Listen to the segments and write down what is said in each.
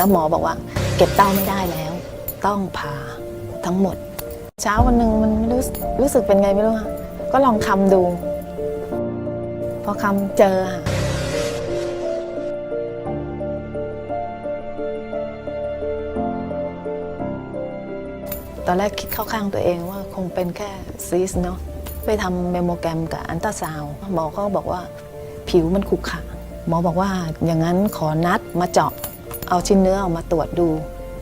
แล้วหมอบอกว่า เก็บเต้าไม่ได้แล้ว ต้องผ่าทั้งหมด เช้าวันหนึ่งมันไม่รู้รู้สึกเป็นไงไม่รู้ค่ะก็ลองคำดู พอคำเจอค่ะตอนแรกคิดเข้าข้างตัวเองว่าคงเป็นแค่ซีสเนาะไปทำเมโมแกรมกับอันตราซาวหมอเขาบอกว่าผิวมันขรุขะหมอบอกว่าอย่างนั้นขอนัดมาเจาะ เอาชิ้นเนื้อออกมาตรวจดู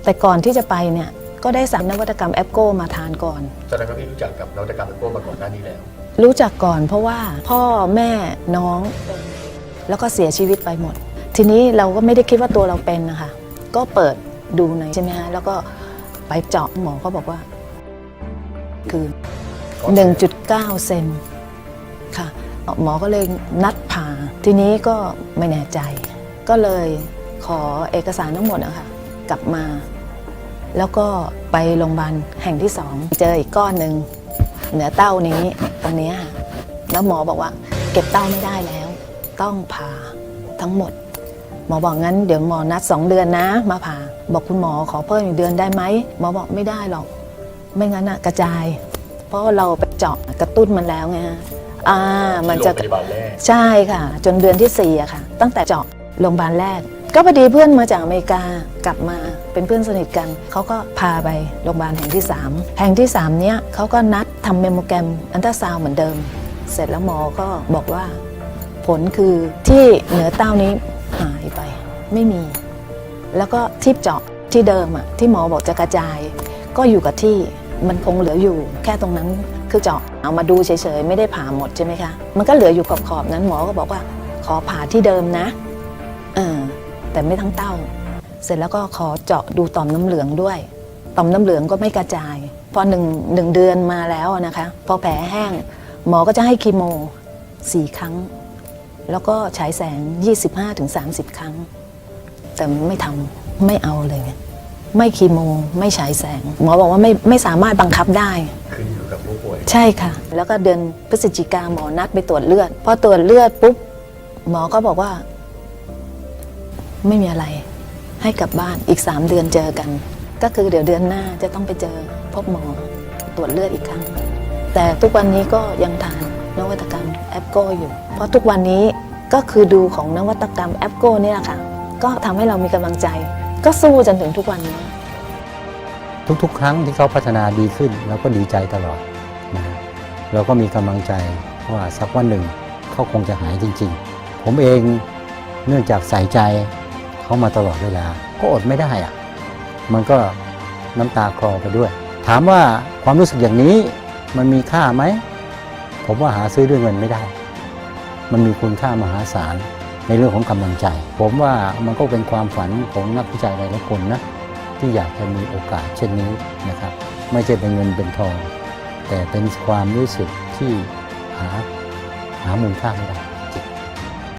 แต่ก่อนที่จะไปเนี่ยก็ได้สั่งนวัตกรรมแอปโกมาทานก่อน แสดงว่าพี่รู้จักกับนวัตกรรมแอปโก้มาก่อนหน้านี้แล้ว รู้จักก่อนเพราะว่าพ่อแม่น้อง แล้วก็เสียชีวิตไปหมด ทีนี้เราก็ไม่ได้คิดว่าตัวเราเป็นนะคะก็เปิดดูในอยใช่ไหมฮะแล้วก็ไปเจาะหมอก็บอกว่า คือ 1.9 เซนค่ะหมอก็เลยนัดผ่าทีนี้ก็ไม่แน่ใจ ก็เลย ขอเอกสารทั้งหมดนะคะกลับมา แล้วก็ไปโรงพยาบาลแห่งที่สองเจออีกก้อนหนึ่งเหนือเต้านี้ตรงเนี้ยค่ะแล้วหมอบอกว่า เก็บเต้าไม่ได้แล้ว ต้องผ่าทั้งหมด หมอบอกงั้นเดี๋ยวหมอนัดสองเดือนนะ มาผ่า บอกคุณหมอขอเพิ่มอีกเดือนได้ไหมหมอบอกไม่ได้หรอก ไม่งั้นอะกระจาย เพราะเราไปเจาะกระตุ้นมันแล้วไงฮะอ่ามันที่จะโรงพยาบาลแรกใช่ค่ะ จนเดือนที่สี่อะค่ะ ตั้งแต่เจาะโรงพยาบาลแรก ก็พอดีเพื่อนมาจากอเมริกากลับมาเป็นเพื่อนสนิทกันเขาก็พาไปโรงพยาบาลแห่งที่ 3 แห่งที่ 3 เนี้ยเขาก็นัดทำเมมโมแกรมอันตราซาวเหมือนเดิม เสร็จแล้วหมอก็บอกว่า ผลคือที่เหนือเต้านี้หายไปไม่มี แล้วก็ที่เจาะที่เดิมอะที่หมอบอกจะกระจาย ก็อยู่กับที่มันคงเหลืออยู่แค่ตรงนั้นคือเจาะเอามาดูเฉยๆ ไม่ได้ผ่าหมดใช่ไหมคะ มันก็เหลืออยู่ขอบๆนั้นหมอก็บอกว่าขอผ่าที่เดิมนะ แต่ไม่ทั้งเต้า เสร็จแล้วก็ขอเจาะดูต่อมน้ำเหลืองด้วย ต่อมน้ำเหลืองก็ไม่กระจาย พอหนึ่งหนึ่งเดือนมาแล้วอะนะคะ พอแผลแห้ง หมอก็จะให้คีโมสี่ครั้ง แล้วก็ฉายแสง 25-30 ครั้ง แต่ไม่ทำไม่เอาเลย ไม่คีโม ไม่ฉายแสง หมอบอกว่าไม่ไม่สามารถบังคับได้ขึ้นอยู่กับผู้ป่วย ใช่ค่ะ แล้วก็เดือนพฤศจิกาหมอนัดไปตรวจเลือด พอตรวจเลือดปุ๊บหมอก็บอกว่า ไม่มีอะไร ให้กลับบ้านอีก 3 เดือนเจอกัน ก็คือเดี๋ยวเดือนหน้าจะต้องไปเจอพบหมอตรวจเลือดอีกครั้ง แต่ทุกวันนี้ก็ยังทานนวัตกรรมแอปโกอยู่ เพราะทุกวันนี้ก็คือดูของนวัตกรรมแอปโกนี่แหละค่ะก็ทำให้เรามีกำลังใจ ก็สู้จนถึงทุกวันนี้ ทุกๆ ครั้งที่เขาพัฒนาดีขึ้นเราก็ดีใจตลอดนะเราก็มีกำลังใจว่าสักวันหนึ่งเขาคงจะหายจริง ๆ ผมเองเนื่องจากใส่ใจ เขามาตลอดเวลา ก็อดไม่ได้อะมันก็น้ำตาคลอไปด้วย ถามว่าความรู้สึกอย่างนี้มันมีค่าไหม ผมว่าหาซื้อด้วยเงินไม่ได้ มันมีคุณค่ามหาศาลในเรื่องของกำลังใจ ผมว่ามันก็เป็นความฝันของนักวิจัยหลายคนนะที่อยากจะมีโอกาสเช่นนี้นะครับ ไม่ใช่เป็นเงินเป็นทอง แต่เป็นความรู้สึกที่หาหามูลค่าไม่ได้